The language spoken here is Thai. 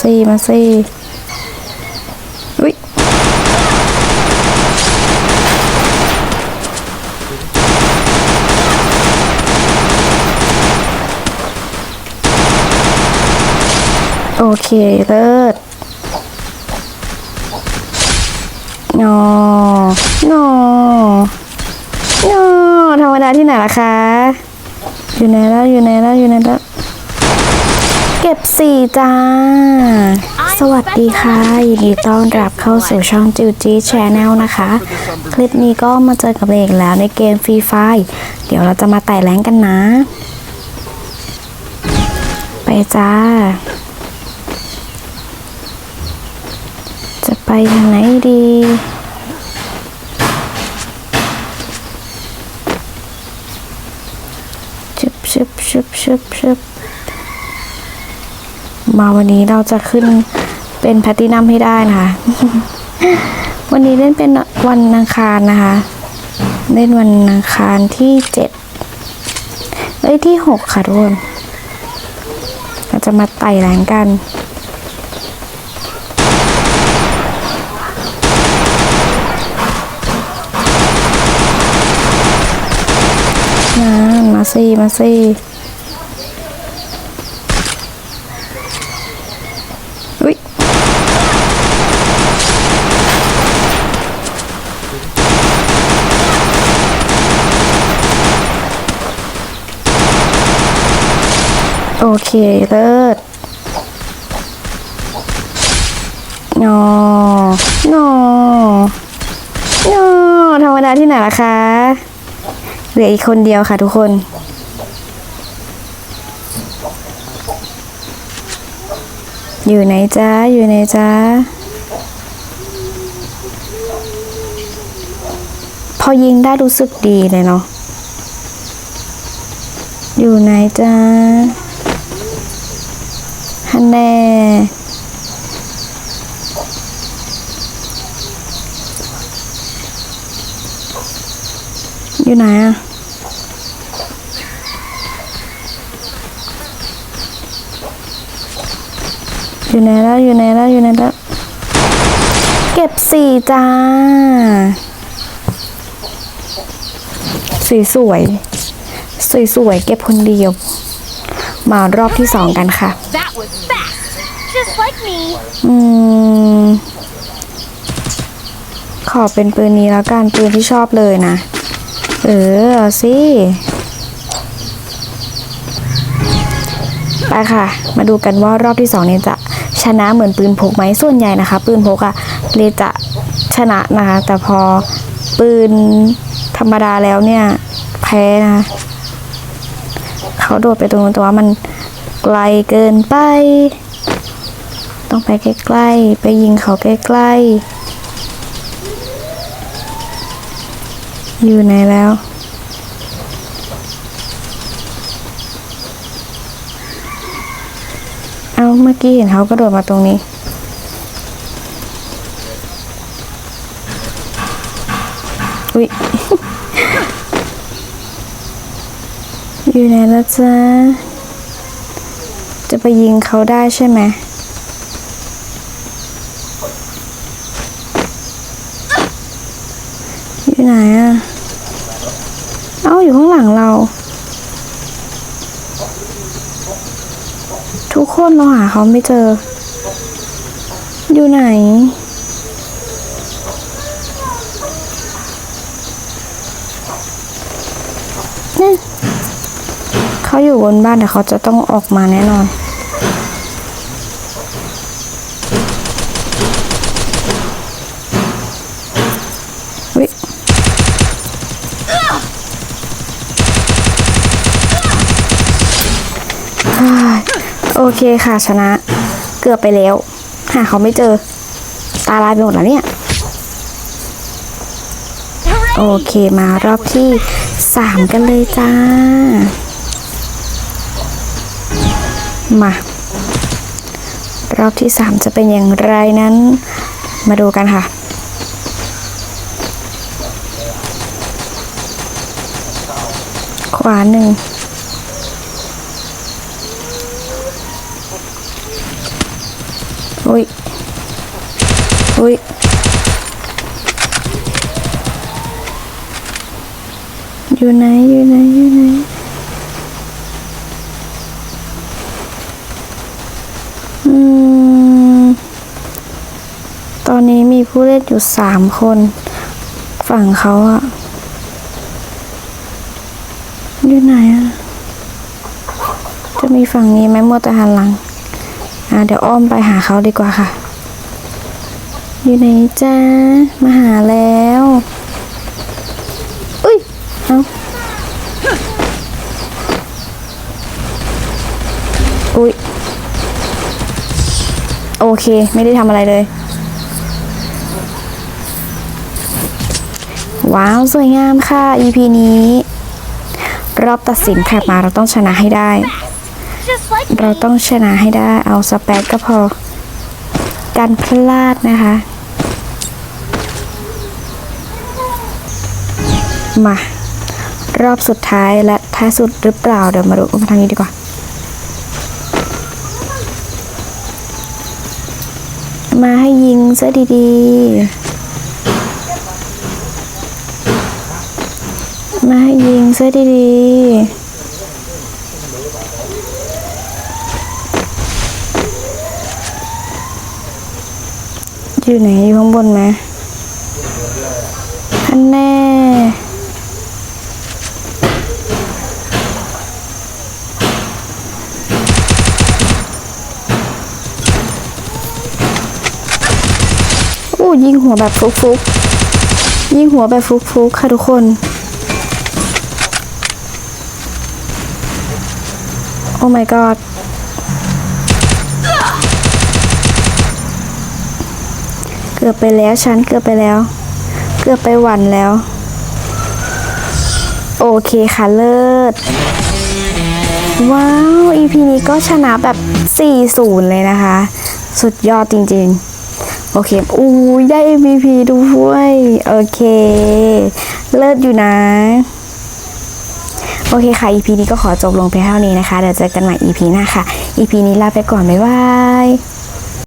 สิมาสิอุ้ยโอเคเลิศนอนอนอธรรมดาที่ไหนล่ะคะ อยู่ไหนแล้วอยู่ไหนแล้วอยู่ไหนแล้ว เก็บสี่จ้า สวัสดีค่ะ ยินดีต้อนรับเข้าสู่ช่องจิวจีแชนแนลนะคะ คลิปนี้ก็มาเจอกับเอกแล้วในเกมฟรีไฟเดี๋ยวเราจะมาไต่แรงกันนะ ไปจ้า จะไปทางไหนดีชึบชึบชึบชึบชึบ มาวันนี้เราจะขึ้นเป็นแพตตินัมให้ได้นะคะ วันนี้เล่นเป็นวันอังคารนะคะ เล่นวันอังคารที่เจ็ดเอ้ยที่หกค่ะทุกคนเราจะมาไต่แรงกันมามาสิมาสิ เคเลิศนอนอนอธรรมดาที่ไหนล่ะคะเหลืออีกคนเดียวค่ะทุกคนอยู่ไหนจ้าอยู่ไหนจ้าพอยิงได้รู้สึกดีเลยเนาะอยู่ไหนจ้า ฮันแน่อยู่ไหนอะอยู่ไหนแล้วอยู่ไหนแล้วอยู่ไหนแล้วเก็บสี่จ้า สีสวย สวยสวยเก็บคนเดียว มารอบที่สองกันค่ะ That was fast! Just like me! อืม ขอเป็นปืนนี้แล้วกันปืนที่ชอบเลยนะ เออเอาสิไปค่ะ มาดูกันว่ารอบที่สองนี้จะชนะเหมือนปืนพกไหมส่วนใหญ่นะคะ ปืนพกอะเลจะชนะนะคะ แต่พอปืนธรรมดาแล้วเนี่ย แพ้นะคะ เขาโดดไปตรงนู้นแต่ว่ามันไกลเกินไป ต้องไปใกล้ๆ ไปยิงเขาใกล้ๆ อยู่ไหนแล้ว เอาเมื่อกี้เห็นเขากระโดดมาตรงนี้อุ๊ย อยู่ไหนล้วจ๊ะ จะไปยิงเขาได้ใช่ไหมอยู่ไหนอะเอ้าอยู่ข้างหลังเรา ทุกคนเราหาเขาไม่เจอ อยู่ไหน เนี่ยเขา อยู่บนบ้านแต่เขาจะต้องออกมาแน่นอนวิโอเคค่ะชนะ เกือบไปแล้ว หาเขาไม่เจอ ตาลายไปหมดแล้วเนี่ย โอเคมารอบที่สามกันเลยจ้า มารอบที่สามจะเป็นอย่างไรนั้น มาดูกันค่ะขวาหนึ่งอุ้ย อุ้ย อยู่ไหน อยู่ไหน อยู่ไหน อืม ตอนนี้มี ผู้เล่นอยู่สามคน ฝั่งเขาอะอยู่ไหนอะจะมีฝั่งนี้ไหมมัวแต่หันหลัง อ่าเดี๋ยวอ้อมไปหาเขาดีกว่าค่ะ อยู่ไหนจ้ามาหาแล้วอุ้ยเอาอุ้ยโอเค ไม่ได้ทำอะไรเลย ว้าว สวยงามค่ะ EP นี้ รอบตัดสินแผ่มาเราต้องชนะให้ได้ เราต้องชนะให้ได้ เอาสเปซก็พอกันพลาดนะคะ มารอบสุดท้ายและท้ายสุดหรือเปล่า เดี๋ยวมาดูมาทางนี้ดีกว่า มาให้ยิงซะดีๆ มาให้ยิงซะดีๆ อยู่ไหนอยู่ข้างบนไหมอันแน่โอ้ยิงหัวแบบฟุกๆ ยิงหัวแบบฟุกๆ ค่ะทุกคน อ้ my god เกือบไปแล้วฉันเกือบไปแล้ว เกือบไปหวันแล้ว โอเคค่ะเลิศ ว้าว EP นี้ก็ชนะแบบ 4-0 เลยนะคะ สุดยอดจริงๆโอเค อู้ยได้ MVP ด้วย โอเค เลิศอยู่นะ โอเคค่ะ EP นี้ก็ขอจบลงเพียงเท่านี้นะคะ เดี๋ยวเจอกันใหม่ EP หน้าค่ะ EP นี้ลาไปก่อน บ๊ายบาย